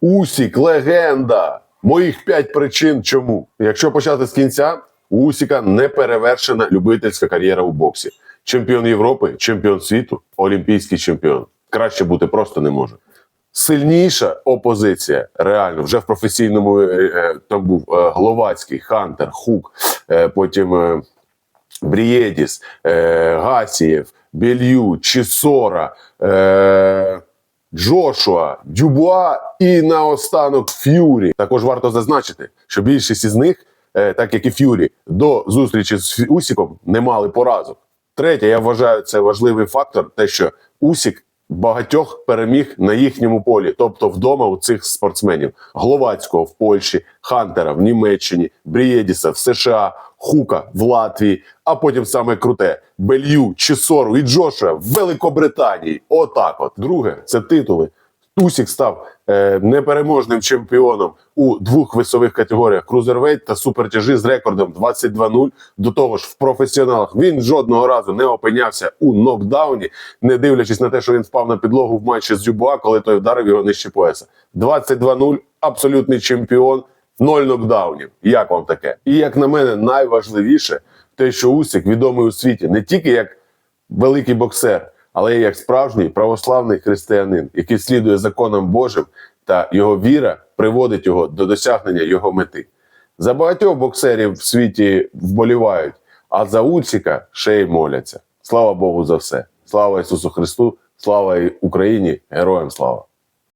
Усік, легенда. Моїх п'ять причин чому. Якщо почати з кінця, у Усіка неперевершена любительська кар'єра у боксі. Чемпіон Європи, чемпіон світу, олімпійський чемпіон. Краще бути просто не може. Сильніша опозиція, реально, вже в професійному е, е, там був е, Гловацький, Хантер, Хук, потім Брієдіс, Гасієв, Белью, Чісора, Джошуа, Дюбуа і наостанок Ф'юрі. Також варто зазначити, що більшість із них, е, так як і Ф'юрі, до зустрічі з Усіком не мали поразок. Третє, я вважаю, це важливий фактор, те, що Усік багатьох переміг на їхньому полі, тобто вдома у цих спортсменів: Гловацького в Польщі, Хантера в Німеччині, Брієдіса в США, Хука в Латвії, а потім саме круте Белью, Чесору і Джоша в Великобританії. Отак, от друге, це титули. Тусік став непереможним чемпіоном у двох весових категоріях крузервейт та супертяжі з рекордом 22-0. До того ж, в професіоналах він жодного разу не опинявся у нокдауні, не дивлячись на те, що він впав на підлогу в матчі з Дюбуа, коли той вдарив його нижче пояса. 22-0, абсолютний чемпіон, ноль нокдаунів. Як вам таке? І як на мене, найважливіше те, що Усік відомий у світі не тільки як великий боксер, але як справжній православний християнин, який слідує законам Божим, та його віра приводить його до досягнення його мети. За багатьох боксерів в світі вболівають, а за Уціка ще й моляться. Слава Богу за все. Слава Ісусу Христу, слава Україні, героям слава!